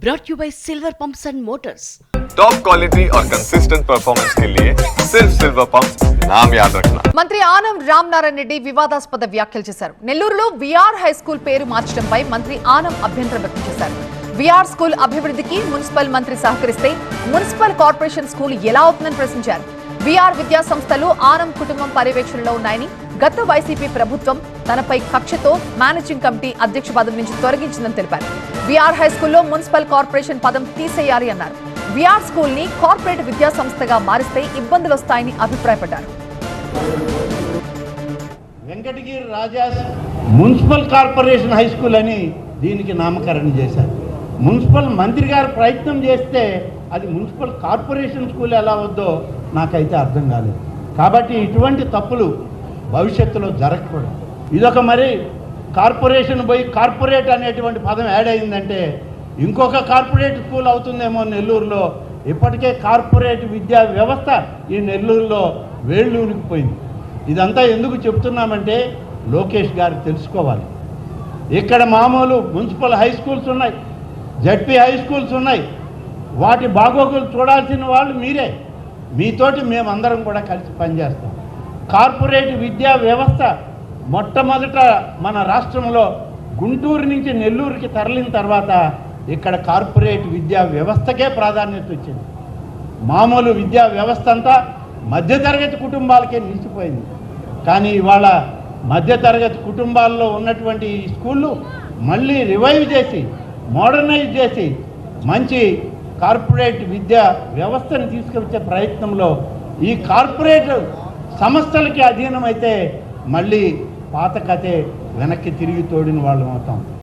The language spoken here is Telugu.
brought you by Silver Pumps and Motors. Top quality और कंसिस्टेंट परफॉर्मेंस के लिए सिर्फ सिल्वर पंप नाम याद रखना మంత్రి ఆనం రామనారాయణ రెడ్డి వివాదాస్పద వ్యాఖ్యలు చేశారు నెల్లూరులో విఆర్ హై స్కూల్ పేరు మార్చడంపై మంత్రి ఆనం అభ్యంతరం వ్యక్తం చేశారు విఆర్ స్కూల్ అభివృద్ధికి మున్సిపల్ మంత్రి సహకరిస్తే మున్సిపల్ కార్పొరేషన్ స్కూల్ ఎలా అవుతుందని ప్రశ్నించారు బీఆర్ విద్యా సంస్థలు ఆనం కుటుంబం పర్యవేక్షణలో ఉన్నాయని గత వైసీపీ ప్రభుత్వం తనపై కక్షతో మేనేజింగ్ కమిటీ అధ్యక్ష పదవి నుంచి తొలగించిందని తెలిపారు. విఆర్ హై స్కూల్లో మున్సిపల్ కార్పొరేషన్ పదం తీసేయాలి అన్నారు. విఆర్ స్కూల్ని కార్పొరేట్ విద్యా సంస్థగా మారిస్తే ఇబ్బందులు వస్తాయని అభిప్రాయపడ్డారు. Venkatagiri Rajas municipal corporation high school అని దీనికి నామకరణం చేశారు. మున్సిపల్ మంత్రి గారు ప్రయత్నం చేస్తే అది మున్సిపల్ కార్పొరేషన్ స్కూల్ ఎలా వద్దో నాకైతే అర్థం కాలేదు. కాబట్టి ఇటువంటి తప్పులు భవిష్యత్తులో జరగకూడదు. ఇదొక మరి కార్పొరేషన్ పోయి కార్పొరేట్ అనేటువంటి పదం యాడ్ అయిందంటే ఇంకొక కార్పొరేట్ స్కూల్ అవుతుందేమో నెల్లూరులో. ఇప్పటికే కార్పొరేట్ విద్యా వ్యవస్థ ఈ నెల్లూరులో వేళ్ళూరికిపోయింది ఇదంతా ఎందుకు చెప్తున్నామంటే లోకేష్ గారు తెలుసుకోవాలి. ఇక్కడ మామూలు మున్సిపల్ హై స్కూల్స్ ఉన్నాయి జడ్పీ హై స్కూల్స్ ఉన్నాయి. వాటి బాగోగులు చూడాల్సిన వాళ్ళు మీరే. మీతోటి మేమందరం కూడా కలిసి పనిచేస్తాం. కార్పొరేట్ విద్యా వ్యవస్థ మొట్టమొదట మన రాష్ట్రంలో గుంటూరు నుంచి నెల్లూరుకి తరలిన తర్వాత ఇక్కడ కార్పొరేట్ విద్యా వ్యవస్థకే ప్రాధాన్యత వచ్చింది. మామూలు విద్యా వ్యవస్థ అంతా మధ్యతరగతి కుటుంబాలకే నిలిచిపోయింది. కానీ ఇవాళ మధ్యతరగతి కుటుంబాల్లో ఉన్నటువంటి ఈ స్కూళ్ళు మళ్ళీ రివైవ్ చేసి మోడర్నైజ్ చేసి మంచి కార్పొరేట్ విద్యా వ్యవస్థను తీసుకొచ్చే ప్రయత్నంలో ఈ కార్పొరేట్ సంస్థలకి అధీనమైతే మళ్ళీ పాత కథే వెనక్కి తిరిగి తోడిన వాళ్ళం అవుతాం.